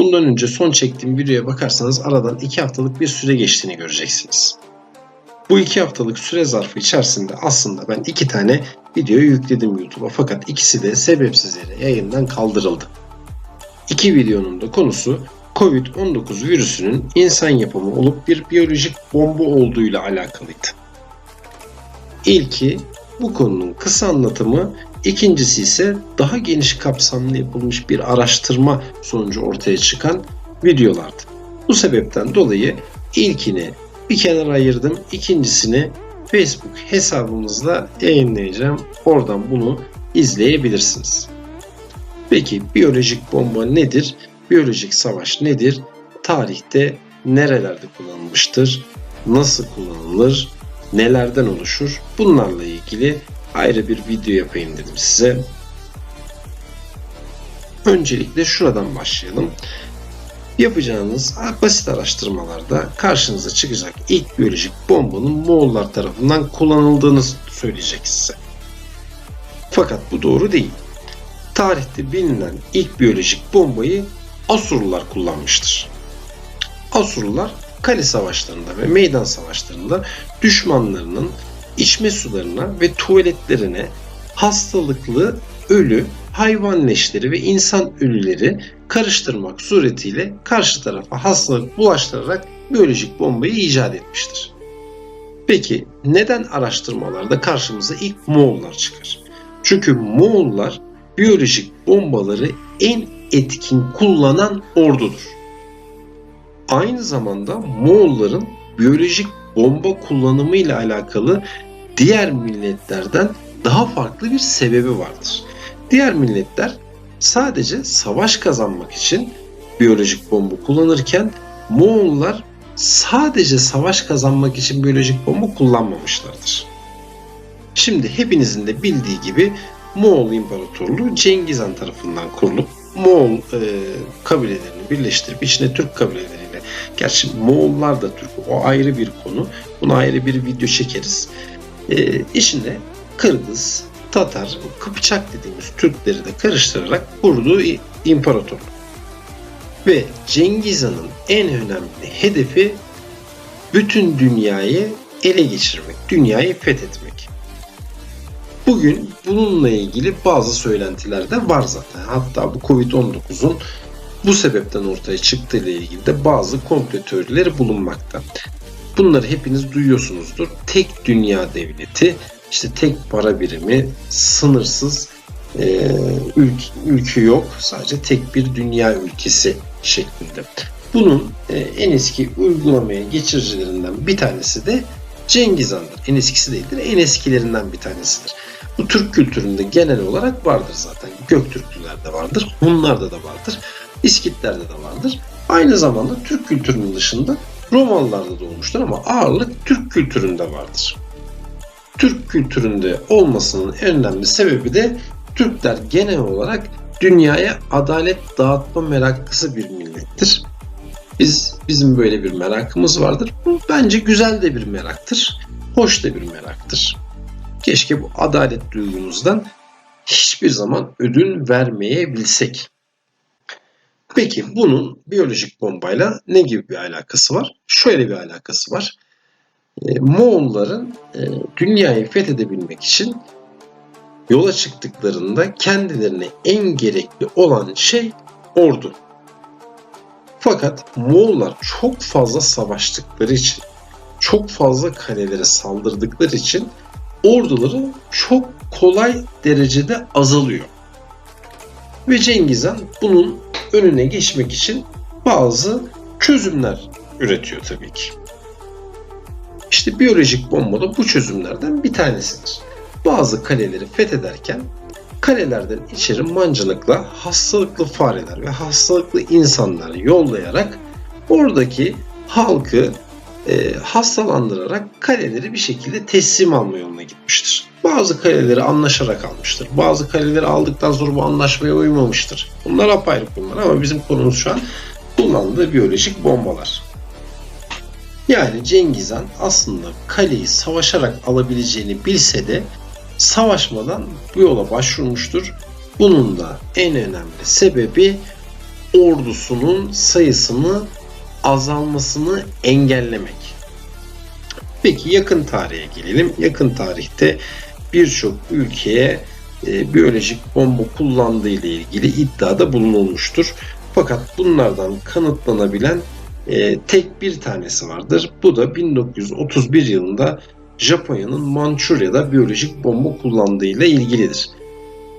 Bundan önce son çektiğim videoya bakarsanız aradan 2 haftalık bir süre geçtiğini göreceksiniz. Bu 2 haftalık süre zarfı içerisinde aslında ben 2 tane video yükledim YouTube'a fakat ikisi de sebepsiz yere yayından kaldırıldı. İki videonun da konusu Covid-19 virüsünün insan yapımı olup bir biyolojik bomba olduğuyla alakalıydı. İlki bu konunun kısa anlatımı, ikincisi ise daha geniş kapsamlı yapılmış bir araştırma sonucu ortaya çıkan videolardı. Bu sebepten dolayı ilkini bir kenara ayırdım, ikincisini Facebook hesabımızda yayınlayacağım. Oradan bunu izleyebilirsiniz. Peki biyolojik bomba nedir? Biyolojik savaş nedir? Tarihte nerelerde kullanılmıştır? Nasıl kullanılır? Nelerden oluşur? Bunlarla ilgili ayrı bir video yapayım dedim size. Öncelikle şuradan başlayalım. Yapacağınız basit araştırmalarda karşınıza çıkacak ilk biyolojik bombanın Moğollar tarafından kullanıldığını söyleyecek size. Fakat bu doğru değil. Tarihte bilinen ilk biyolojik bombayı Asurlular kullanmıştır. Asurlular kale savaşlarında ve meydan savaşlarında düşmanlarının içme sularına ve tuvaletlerine hastalıklı ölü hayvan leşleri ve insan ölüleri karıştırmak suretiyle karşı tarafa hastalık bulaştırarak biyolojik bombayı icat etmiştir. Peki neden araştırmalarda karşımıza ilk Moğollar çıkar? Çünkü Moğollar biyolojik bombaları en etkin kullanan ordudur. Aynı zamanda Moğolların biyolojik bomba kullanımı ile alakalı diğer milletlerden daha farklı bir sebebi vardır. Diğer milletler sadece savaş kazanmak için biyolojik bomba kullanırken Moğollar sadece savaş kazanmak için biyolojik bomba kullanmamışlardır. Şimdi hepinizin de bildiği gibi Moğol İmparatorluğu Cengiz Han tarafından kurulup Moğol e, kabilelerini birleştirip içine Türk kabileleriyle gerçi Moğollar da Türk o ayrı bir konu. Buna ayrı bir video çekeriz. E, içine Kırgız, Tatar, Kıpçak dediğimiz Türkleri de karıştırarak kurduğu imparatorluk. Ve Cengiz Han'ın en önemli hedefi bütün dünyayı ele geçirmek, dünyayı fethetmek. Bugün bununla ilgili bazı söylentiler de var zaten. Hatta bu Covid-19'un bu sebepten ortaya çıktığı ile ilgili de bazı komplo teorileri bulunmakta. Bunları hepiniz duyuyorsunuzdur. Tek dünya devleti, işte tek para birimi, sınırsız e, ülke, ülke yok. Sadece tek bir dünya ülkesi şeklinde. Bunun e, en eski uygulamaya geçiricilerinden bir tanesi de Cengiz Han'dır. En eskisi değildir, en eskilerinden bir tanesidir. Bu Türk kültüründe genel olarak vardır zaten. Göktürklülerde vardır, Hunlarda da vardır, İskitlerde de vardır. Aynı zamanda Türk kültürünün dışında Romalılarda da olmuştur ama ağırlık Türk kültüründe vardır. Türk kültüründe olmasının en önemli sebebi de Türkler genel olarak dünyaya adalet dağıtma meraklısı bir millettir. Biz bizim böyle bir merakımız vardır. Bu bence güzel de bir meraktır. Hoş da bir meraktır. Keşke bu adalet duygumuzdan hiçbir zaman ödün vermeyebilsek. Peki bunun biyolojik bombayla ne gibi bir alakası var? Şöyle bir alakası var. E, Moğolların e, dünyayı fethedebilmek için yola çıktıklarında kendilerine en gerekli olan şey ordu. Fakat Moğollar çok fazla savaştıkları için, çok fazla kalelere saldırdıkları için orduları çok kolay derecede azalıyor. Ve Cengiz Han bunun önüne geçmek için bazı çözümler üretiyor tabii ki. İşte biyolojik bomba da bu çözümlerden bir tanesidir. Bazı kaleleri fethederken kalelerden içeri mancınıkla hastalıklı fareler ve hastalıklı insanları yollayarak oradaki halkı e, hastalandırarak kaleleri bir şekilde teslim alma yoluna gitmiştir. Bazı kaleleri anlaşarak almıştır. Bazı kaleleri aldıktan sonra bu anlaşmaya uymamıştır. Bunlar apayrı konular ama bizim konumuz şu an kullandığı biyolojik bombalar. Yani Cengiz Han aslında kaleyi savaşarak alabileceğini bilse de savaşmadan bu yola başvurmuştur. Bunun da en önemli sebebi ordusunun sayısını azalmasını engellemek. Peki yakın tarihe gelelim. Yakın tarihte birçok ülkeye e, biyolojik bomba kullandığı ile ilgili iddiada bulunulmuştur. Fakat bunlardan kanıtlanabilen e, tek bir tanesi vardır. Bu da 1931 yılında Japonya'nın Mançurya'da biyolojik bomba kullandığı ile ilgilidir.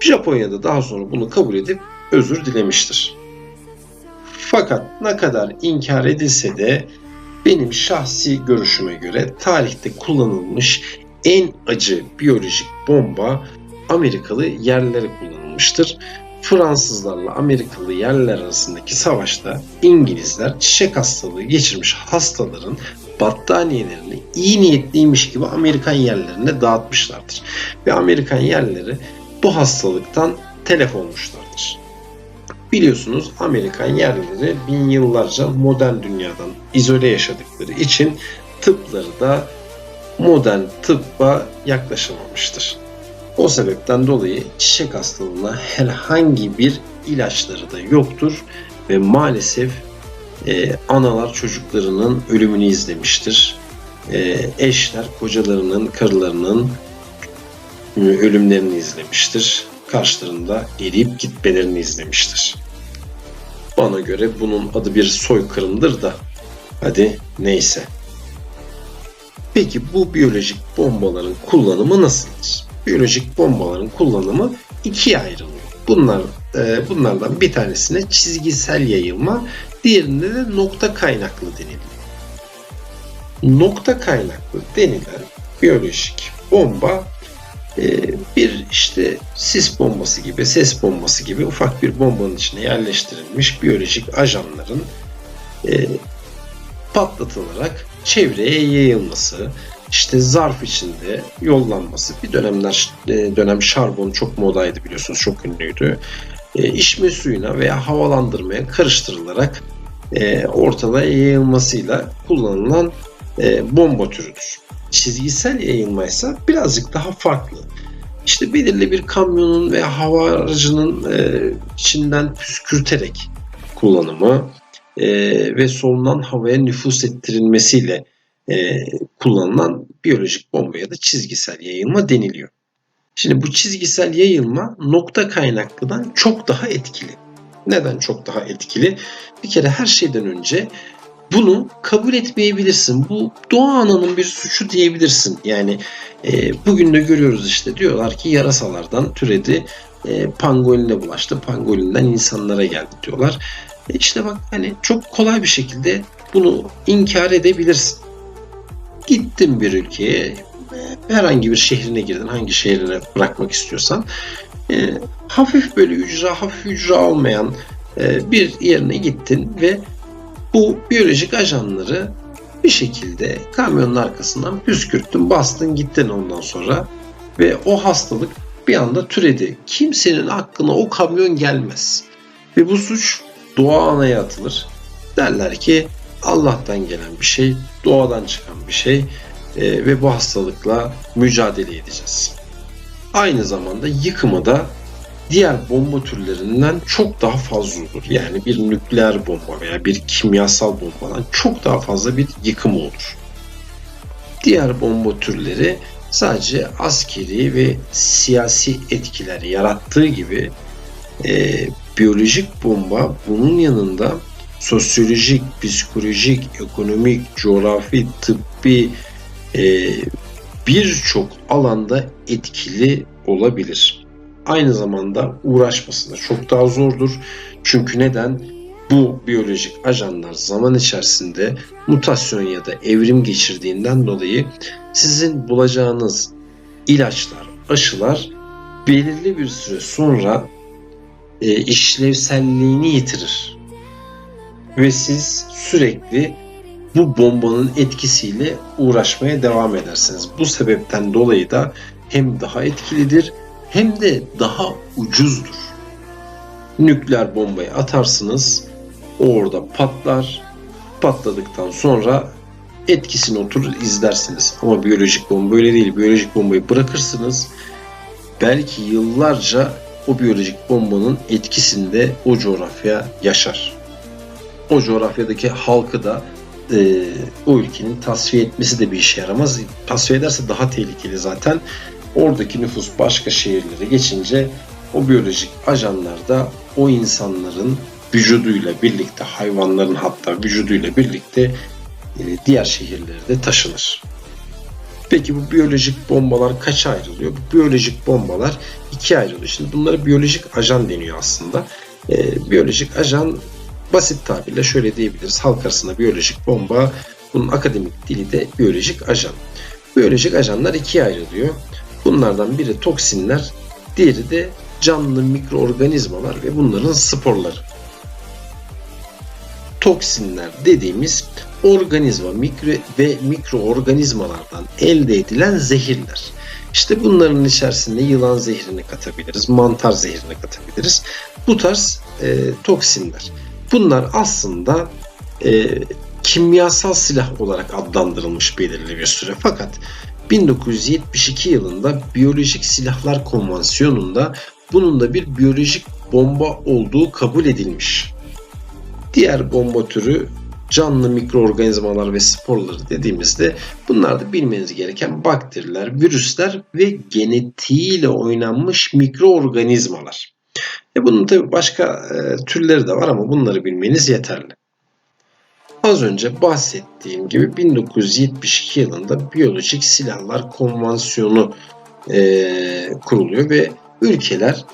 Japonya'da daha sonra bunu kabul edip özür dilemiştir. Fakat ne kadar inkar edilse de benim şahsi görüşüme göre tarihte kullanılmış en acı biyolojik bomba Amerikalı yerlere kullanılmıştır. Fransızlarla Amerikalı yerler arasındaki savaşta İngilizler çiçek hastalığı geçirmiş hastaların battaniyelerini iyi niyetliymiş gibi Amerikan yerlerine dağıtmışlardır. Ve Amerikan yerleri bu hastalıktan telef olmuşlardır. Biliyorsunuz Amerikan yerlileri bin yıllarca modern dünyadan izole yaşadıkları için tıpları da modern tıbba yaklaşamamıştır. O sebepten dolayı çiçek hastalığına herhangi bir ilaçları da yoktur ve maalesef e, analar çocuklarının ölümünü izlemiştir. E, eşler kocalarının, karılarının e, ölümlerini izlemiştir. Karşılarında eriyip gitmelerini izlemiştir. Bana göre bunun adı bir soykırımdır da hadi neyse. Peki bu biyolojik bombaların kullanımı nasıldır? Biyolojik bombaların kullanımı ikiye ayrılıyor. Bunlar e, bunlardan bir tanesine çizgisel yayılma, diğerinde de nokta kaynaklı deniliyor. Nokta kaynaklı denilen biyolojik bomba bir işte sis bombası gibi, ses bombası gibi ufak bir bombanın içine yerleştirilmiş biyolojik ajanların e, patlatılarak çevreye yayılması, işte zarf içinde yollanması. Bir dönemler e, dönem şarbon çok modaydı biliyorsunuz, çok ünlüydü. E, içme suyuna veya havalandırmaya karıştırılarak ortada yayılmasıyla kullanılan e, bomba türüdür. Çizgisel yayılma ise birazcık daha farklı. İşte belirli bir kamyonun veya hava aracının e, içinden püskürterek kullanımı e, ve solunan havaya nüfus ettirilmesiyle e, kullanılan biyolojik bomba ya da çizgisel yayılma deniliyor. Şimdi bu çizgisel yayılma nokta kaynaklıdan çok daha etkili. Neden çok daha etkili? Bir kere her şeyden önce bunu kabul etmeyebilirsin. Bu doğa ananın bir suçu diyebilirsin. Yani e, bugün de görüyoruz işte diyorlar ki yarasalardan türedi e, pangoline bulaştı. Pangolinden insanlara geldi diyorlar. E işte bak hani çok kolay bir şekilde bunu inkar edebilirsin. Gittin bir ülkeye e, herhangi bir şehrine girdin hangi şehrine bırakmak istiyorsan e, hafif böyle ücra hafif ücra olmayan e, bir yerine gittin ve bu biyolojik ajanları bir şekilde kamyonun arkasından püskürttün, bastın gittin ondan sonra ve o hastalık bir anda türedi. Kimsenin aklına o kamyon gelmez. Ve bu suç doğa anaya atılır. Derler ki Allah'tan gelen bir şey, doğadan çıkan bir şey e, ve bu hastalıkla mücadele edeceğiz. Aynı zamanda yıkımı da diğer bomba türlerinden çok daha fazla olur. Yani bir nükleer bomba veya bir kimyasal bombadan çok daha fazla bir yıkım olur. Diğer bomba türleri sadece askeri ve siyasi etkiler yarattığı gibi e, biyolojik bomba bunun yanında sosyolojik, psikolojik, ekonomik, coğrafi, tıbbi e, birçok alanda etkili olabilir. Aynı zamanda uğraşması da çok daha zordur. Çünkü neden? Bu biyolojik ajanlar zaman içerisinde mutasyon ya da evrim geçirdiğinden dolayı sizin bulacağınız ilaçlar, aşılar belirli bir süre sonra e, işlevselliğini yitirir. Ve siz sürekli bu bombanın etkisiyle uğraşmaya devam edersiniz. Bu sebepten dolayı da hem daha etkilidir hem de daha ucuzdur. Nükleer bombayı atarsınız, orada patlar. Patladıktan sonra etkisini oturur izlersiniz. Ama biyolojik bomba öyle değil. Biyolojik bombayı bırakırsınız. Belki yıllarca o biyolojik bombanın etkisinde o coğrafya yaşar. O coğrafyadaki halkı da e, o ülkenin tasfiye etmesi de bir işe yaramaz. Tasfiye ederse daha tehlikeli zaten. Oradaki nüfus başka şehirlere geçince o biyolojik ajanlar da o insanların vücuduyla birlikte, hayvanların hatta vücuduyla birlikte e, diğer şehirlere de taşınır. Peki bu biyolojik bombalar kaça ayrılıyor? Bu biyolojik bombalar ikiye ayrılıyor. Şimdi bunlara biyolojik ajan deniyor aslında. E, biyolojik ajan basit tabirle şöyle diyebiliriz. Halk arasında biyolojik bomba, bunun akademik dili de biyolojik ajan. Biyolojik ajanlar ikiye ayrılıyor. Bunlardan biri toksinler, diğeri de canlı mikroorganizmalar ve bunların sporları. Toksinler dediğimiz organizma mikro ve mikroorganizmalardan elde edilen zehirler. İşte bunların içerisinde yılan zehrini katabiliriz, mantar zehrini katabiliriz. Bu tarz e, toksinler. Bunlar aslında e, kimyasal silah olarak adlandırılmış belirli bir süre. Fakat 1972 yılında Biyolojik Silahlar Konvansiyonu'nda bunun da bir biyolojik bomba olduğu kabul edilmiş. Diğer bomba türü canlı mikroorganizmalar ve sporları dediğimizde bunlar da bilmeniz gereken bakteriler, virüsler ve genetiğiyle oynanmış mikroorganizmalar. E bunun tabi başka e, türleri de var ama bunları bilmeniz yeterli. Az önce bahsettiğim gibi 1972 yılında Biyolojik Silahlar Konvansiyonu e, kuruluyor ve ülkeler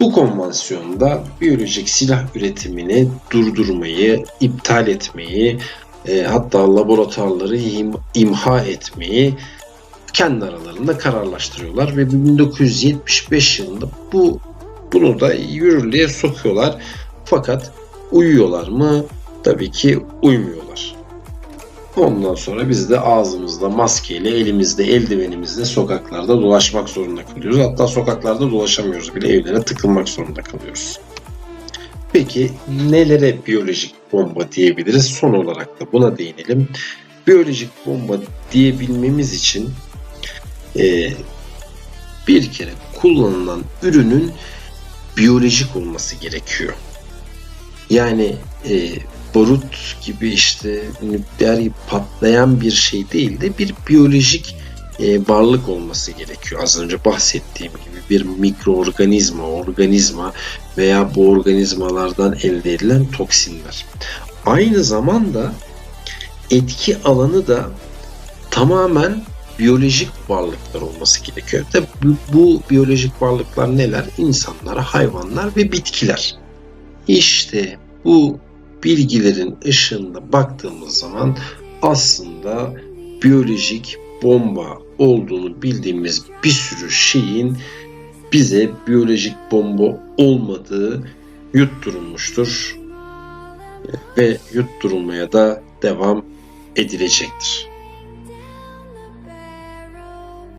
bu konvansiyonda biyolojik silah üretimini durdurmayı, iptal etmeyi, e, hatta laboratuvarları im- imha etmeyi kendi aralarında kararlaştırıyorlar ve 1975 yılında bu bunu da yürürlüğe sokuyorlar. Fakat uyuyorlar mı? Tabii ki uymuyorlar. Ondan sonra biz de ağzımızda maskeyle, elimizde eldivenimizle sokaklarda dolaşmak zorunda kalıyoruz. Hatta sokaklarda dolaşamıyoruz bile evlere tıkılmak zorunda kalıyoruz. Peki nelere biyolojik bomba diyebiliriz? Son olarak da buna değinelim. Biyolojik bomba diyebilmemiz için e, bir kere kullanılan ürünün biyolojik olması gerekiyor. Yani e, barut gibi işte nükleer gibi patlayan bir şey değil de bir biyolojik e, varlık olması gerekiyor. Az önce bahsettiğim gibi bir mikroorganizma, organizma veya bu organizmalardan elde edilen toksinler. Aynı zamanda etki alanı da tamamen biyolojik varlıklar olması gerekiyor. Tabii bu, bu biyolojik varlıklar neler? İnsanlar, hayvanlar ve bitkiler. İşte bu bilgilerin ışığında baktığımız zaman aslında biyolojik bomba olduğunu bildiğimiz bir sürü şeyin bize biyolojik bomba olmadığı yutturulmuştur ve yutturulmaya da devam edilecektir.